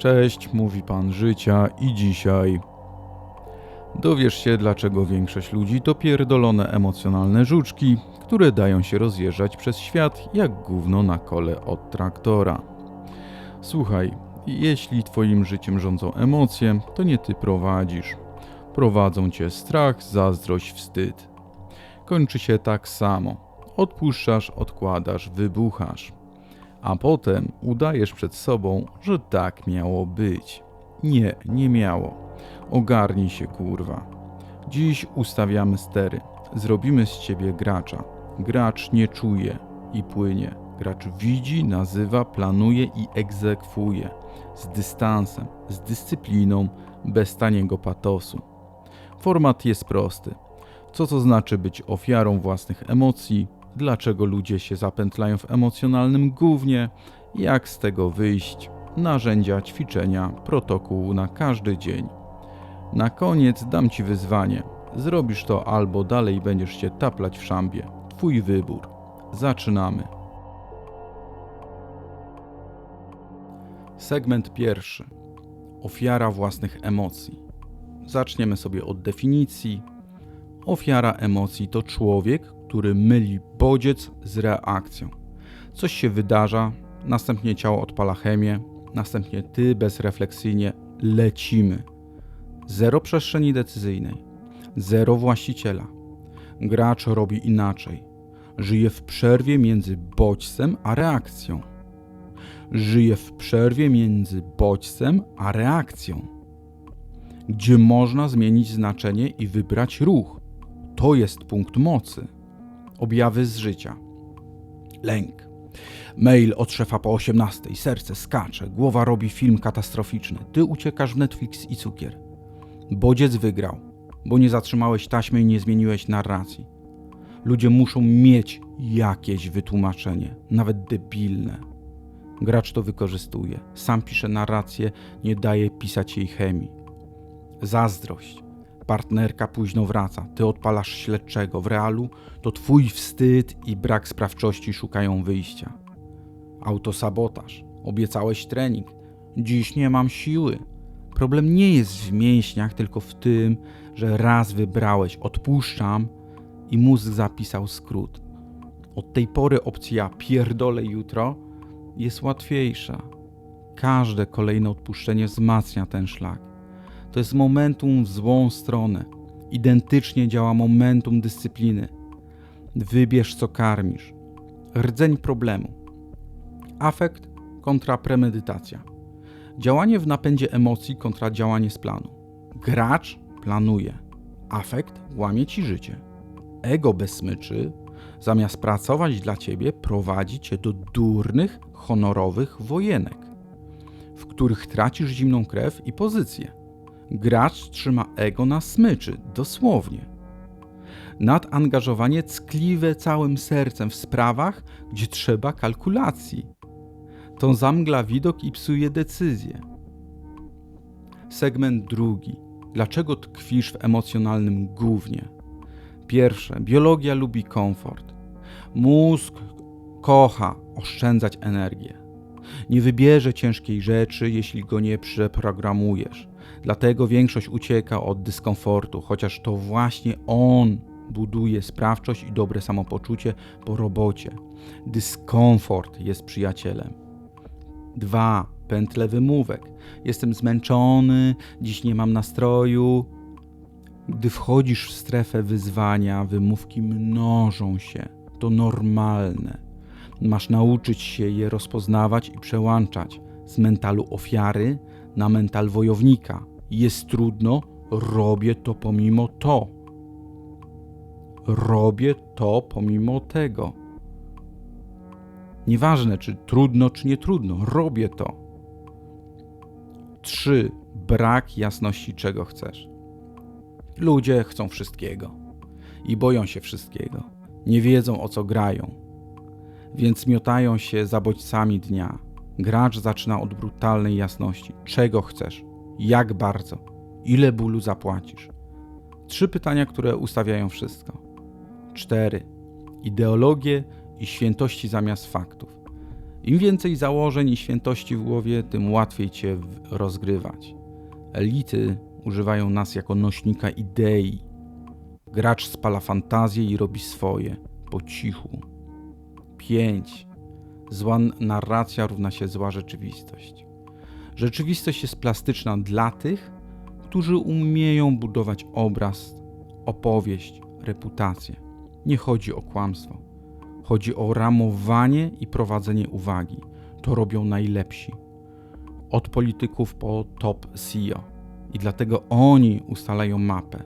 Cześć, mówi pan życia i dzisiaj dowiesz się, dlaczego większość ludzi to pierdolone emocjonalne żuczki, które dają się rozjeżdżać przez świat jak gówno na kole od traktora. Słuchaj, jeśli twoim życiem rządzą emocje, to nie ty prowadzisz. Prowadzą cię strach, zazdrość, wstyd. Kończy się tak samo. Odpuszczasz, odkładasz, wybuchasz a potem udajesz przed sobą, że tak miało być. Nie, nie miało. Ogarnij się, kurwa. Dziś ustawiamy stery. Zrobimy z ciebie gracza. Gracz nie czuje i płynie. Gracz widzi, nazywa, planuje i egzekwuje. Z dystansem, z dyscypliną, bez taniego patosu. Format jest prosty. Co to znaczy być ofiarą własnych emocji, dlaczego ludzie się zapętlają w emocjonalnym gównie, jak z tego wyjść, narzędzia, ćwiczenia, protokół na każdy dzień. Na koniec dam Ci wyzwanie. Zrobisz to albo dalej będziesz się taplać w szambie. Twój wybór. Zaczynamy. Segment pierwszy. Ofiara własnych emocji. Zaczniemy sobie od definicji. Ofiara emocji to człowiek, który myli bodziec z reakcją. Coś się wydarza, następnie ciało odpala chemię, następnie ty bezrefleksyjnie lecimy. Zero przestrzeni decyzyjnej, zero właściciela. Gracz robi inaczej. Żyje w przerwie między bodźcem a reakcją. Żyje w przerwie między bodźcem a reakcją, gdzie można zmienić znaczenie i wybrać ruch. To jest punkt mocy. Objawy z życia. Lęk. Mail od szefa po 18. Serce skacze, głowa robi film katastroficzny. Ty uciekasz w Netflix i cukier. Bodziec wygrał, bo nie zatrzymałeś taśmy i nie zmieniłeś narracji. Ludzie muszą mieć jakieś wytłumaczenie, nawet debilne. Gracz to wykorzystuje. Sam pisze narrację, nie daje pisać jej chemii. Zazdrość partnerka późno wraca, ty odpalasz śledczego. W realu to twój wstyd i brak sprawczości szukają wyjścia. Autosabotaż. Obiecałeś trening. Dziś nie mam siły. Problem nie jest w mięśniach, tylko w tym, że raz wybrałeś, odpuszczam i mózg zapisał skrót. Od tej pory opcja pierdolę jutro jest łatwiejsza. Każde kolejne odpuszczenie wzmacnia ten szlak to jest momentum w złą stronę. Identycznie działa momentum dyscypliny. Wybierz, co karmisz. Rdzeń problemu. Afekt kontra premedytacja. Działanie w napędzie emocji kontra działanie z planu. Gracz planuje. Afekt łamie ci życie. Ego bez smyczy, zamiast pracować dla ciebie, prowadzi cię do durnych, honorowych wojenek, w których tracisz zimną krew i pozycję. Gracz trzyma ego na smyczy, dosłownie. Nadangażowanie ckliwe całym sercem w sprawach, gdzie trzeba kalkulacji. To zamgla widok i psuje decyzję. Segment drugi. Dlaczego tkwisz w emocjonalnym głównie? Pierwsze. Biologia lubi komfort. Mózg kocha oszczędzać energię. Nie wybierze ciężkiej rzeczy, jeśli go nie przeprogramujesz. Dlatego większość ucieka od dyskomfortu, chociaż to właśnie on buduje sprawczość i dobre samopoczucie po robocie. Dyskomfort jest przyjacielem. 2. Pętle wymówek. Jestem zmęczony, dziś nie mam nastroju. Gdy wchodzisz w strefę wyzwania, wymówki mnożą się. To normalne. Masz nauczyć się je rozpoznawać i przełączać z mentalu ofiary na mental wojownika. Jest trudno, robię to pomimo to. Robię to pomimo tego. Nieważne, czy trudno, czy nie trudno, robię to. 3. Brak jasności, czego chcesz. Ludzie chcą wszystkiego i boją się wszystkiego. Nie wiedzą o co grają, więc miotają się za bodźcami dnia. Gracz zaczyna od brutalnej jasności. Czego chcesz? Jak bardzo? Ile bólu zapłacisz? Trzy pytania, które ustawiają wszystko. Cztery. Ideologie i świętości zamiast faktów. Im więcej założeń i świętości w głowie, tym łatwiej cię rozgrywać. Elity używają nas jako nośnika idei. Gracz spala fantazję i robi swoje, po cichu. 5. Zła narracja równa się zła rzeczywistość. Rzeczywistość jest plastyczna dla tych, którzy umieją budować obraz, opowieść, reputację. Nie chodzi o kłamstwo. Chodzi o ramowanie i prowadzenie uwagi. To robią najlepsi. Od polityków po top CEO. I dlatego oni ustalają mapę.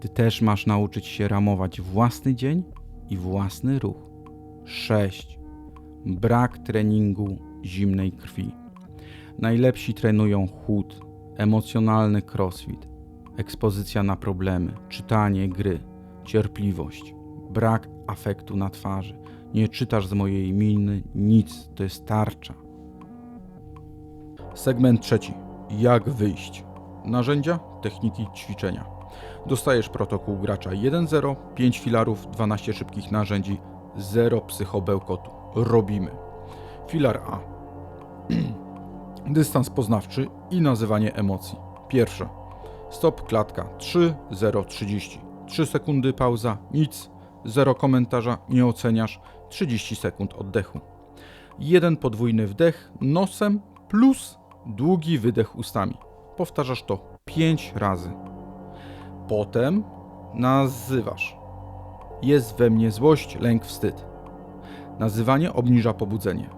Ty też masz nauczyć się ramować własny dzień i własny ruch. 6. Brak treningu zimnej krwi. Najlepsi trenują chłód, emocjonalny crossfit, ekspozycja na problemy, czytanie gry, cierpliwość, brak afektu na twarzy. Nie czytasz z mojej miny nic, to jest tarcza. Segment trzeci. Jak wyjść? Narzędzia, techniki, ćwiczenia. Dostajesz protokół gracza 1.0, 5 filarów, 12 szybkich narzędzi, 0 psychobełkotu. Robimy. Filar A. Dystans poznawczy i nazywanie emocji. Pierwsze. Stop klatka 3 0 30. 3 sekundy pauza, nic, 0 komentarza, nie oceniasz, 30 sekund oddechu. Jeden podwójny wdech nosem plus długi wydech ustami. Powtarzasz to 5 razy. Potem nazywasz. Jest we mnie złość, lęk, wstyd. Nazywanie obniża pobudzenie.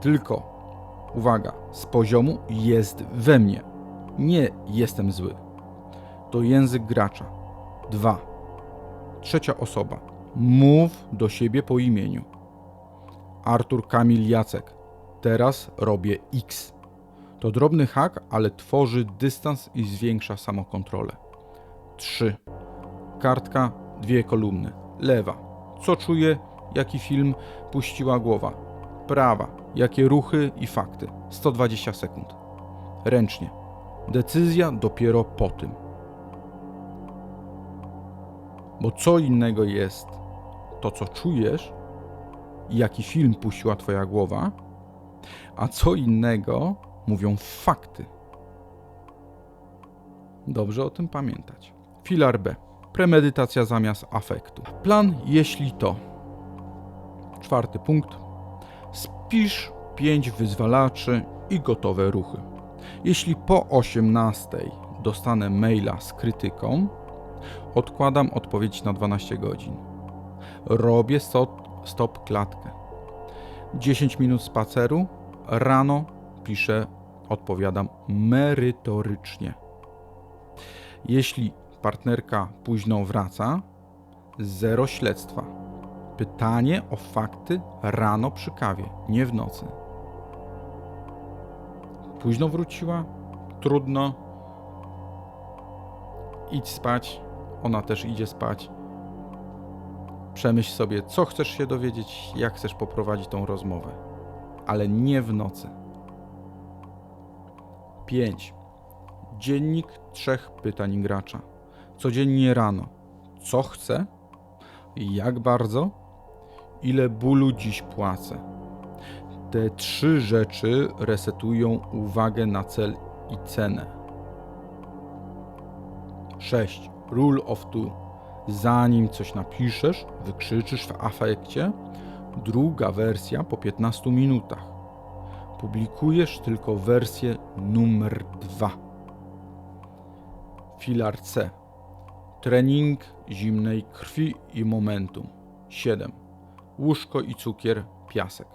Tylko uwaga, z poziomu jest we mnie. Nie jestem zły. To język gracza. 2. Trzecia osoba. Mów do siebie po imieniu. Artur Kamil Jacek. Teraz robię X. To drobny hak, ale tworzy dystans i zwiększa samokontrolę. 3. Kartka, dwie kolumny. Lewa. Co czuję, jaki film puściła głowa. Prawa. Jakie ruchy i fakty. 120 sekund. Ręcznie. Decyzja dopiero po tym. Bo co innego jest to, co czujesz i jaki film puściła Twoja głowa, a co innego mówią fakty. Dobrze o tym pamiętać. Filar B. Premedytacja zamiast afektu. Plan, jeśli to. Czwarty punkt. Spisz pięć wyzwalaczy i gotowe ruchy. Jeśli po 18 dostanę maila z krytyką, odkładam odpowiedź na 12 godzin. Robię stop, stop klatkę. 10 minut spaceru, rano piszę, odpowiadam merytorycznie. Jeśli partnerka późno wraca, zero śledztwa. Pytanie o fakty rano przy kawie, nie w nocy. Późno wróciła? Trudno. Idź spać. Ona też idzie spać. Przemyśl sobie, co chcesz się dowiedzieć, jak chcesz poprowadzić tą rozmowę. Ale nie w nocy. 5. Dziennik trzech pytań gracza. Codziennie rano. Co chcę? Jak bardzo? Ile bólu dziś płacę? Te trzy rzeczy resetują uwagę na cel i cenę. 6. Rule of two. Zanim coś napiszesz, wykrzyczysz w afekcie, druga wersja po 15 minutach. Publikujesz tylko wersję numer 2. Filar C. Trening zimnej krwi i momentum. 7. Łóżko i cukier, piasek.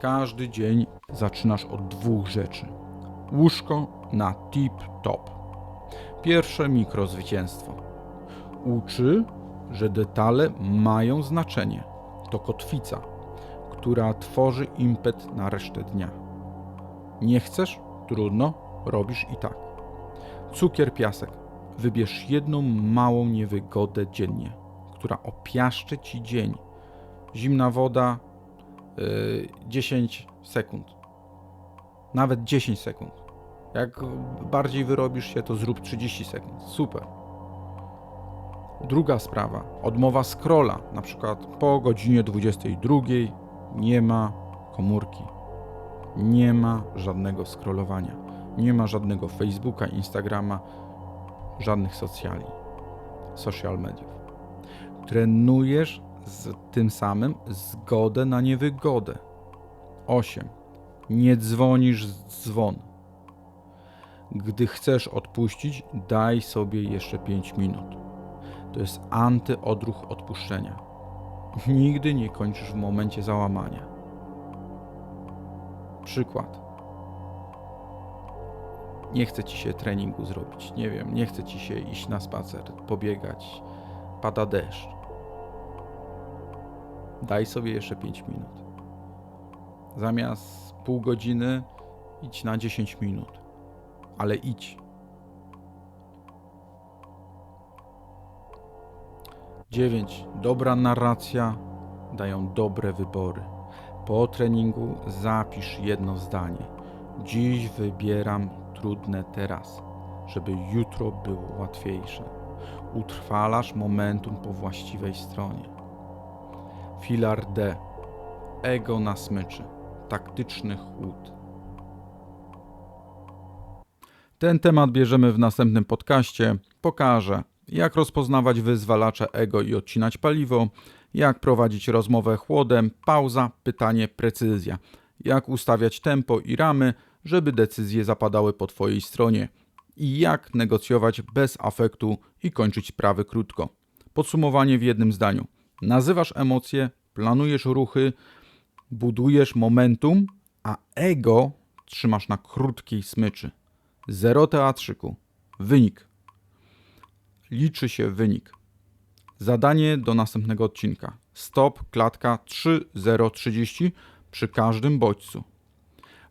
Każdy dzień zaczynasz od dwóch rzeczy. Łóżko na tip top. Pierwsze mikrozwycięstwo. Uczy, że detale mają znaczenie. To kotwica, która tworzy impet na resztę dnia. Nie chcesz? Trudno, robisz i tak. Cukier, piasek. Wybierz jedną małą niewygodę dziennie, która opiaszczy ci dzień. Zimna woda, yy, 10 sekund. Nawet 10 sekund. Jak bardziej wyrobisz się, to zrób 30 sekund. Super. Druga sprawa, odmowa scrolla, na przykład po godzinie 22 nie ma, komórki. Nie ma żadnego scrollowania. Nie ma żadnego Facebooka, Instagrama, żadnych socjali, social mediów. Trenujesz z tym samym zgodę na niewygodę. 8. Nie dzwonisz z dzwon. Gdy chcesz odpuścić, daj sobie jeszcze 5 minut. To jest antyodruch odpuszczenia. Nigdy nie kończysz w momencie załamania. Przykład. Nie chce ci się treningu zrobić, nie wiem, nie chce ci się iść na spacer, pobiegać, pada deszcz. Daj sobie jeszcze 5 minut. Zamiast pół godziny idź na 10 minut, ale idź. 9. Dobra narracja dają dobre wybory. Po treningu zapisz jedno zdanie. Dziś wybieram trudne teraz, żeby jutro było łatwiejsze. Utrwalasz momentum po właściwej stronie. Filar D. Ego na smyczy. Taktyczny chłód. Ten temat bierzemy w następnym podcaście. Pokażę, jak rozpoznawać wyzwalacze ego i odcinać paliwo, jak prowadzić rozmowę chłodem, pauza, pytanie, precyzja, jak ustawiać tempo i ramy, żeby decyzje zapadały po Twojej stronie i jak negocjować bez afektu i kończyć sprawy krótko. Podsumowanie w jednym zdaniu. Nazywasz emocje, planujesz ruchy, budujesz momentum, a ego trzymasz na krótkiej smyczy. Zero teatrzyku. Wynik. Liczy się wynik. Zadanie do następnego odcinka. Stop, klatka 3030 przy każdym bodźcu.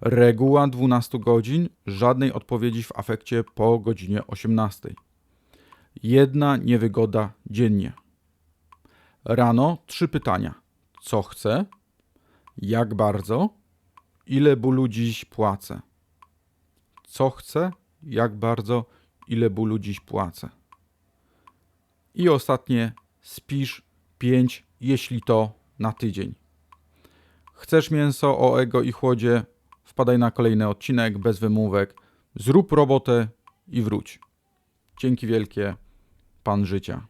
Reguła 12 godzin, żadnej odpowiedzi w afekcie po godzinie 18. Jedna niewygoda dziennie. Rano trzy pytania. Co chcę? Jak bardzo? Ile bólu dziś płacę? Co chcę? Jak bardzo? Ile bólu dziś płacę? I ostatnie, spisz 5, jeśli to na tydzień. Chcesz mięso o ego i chłodzie? Wpadaj na kolejny odcinek bez wymówek. Zrób robotę i wróć. Dzięki wielkie, Pan życia.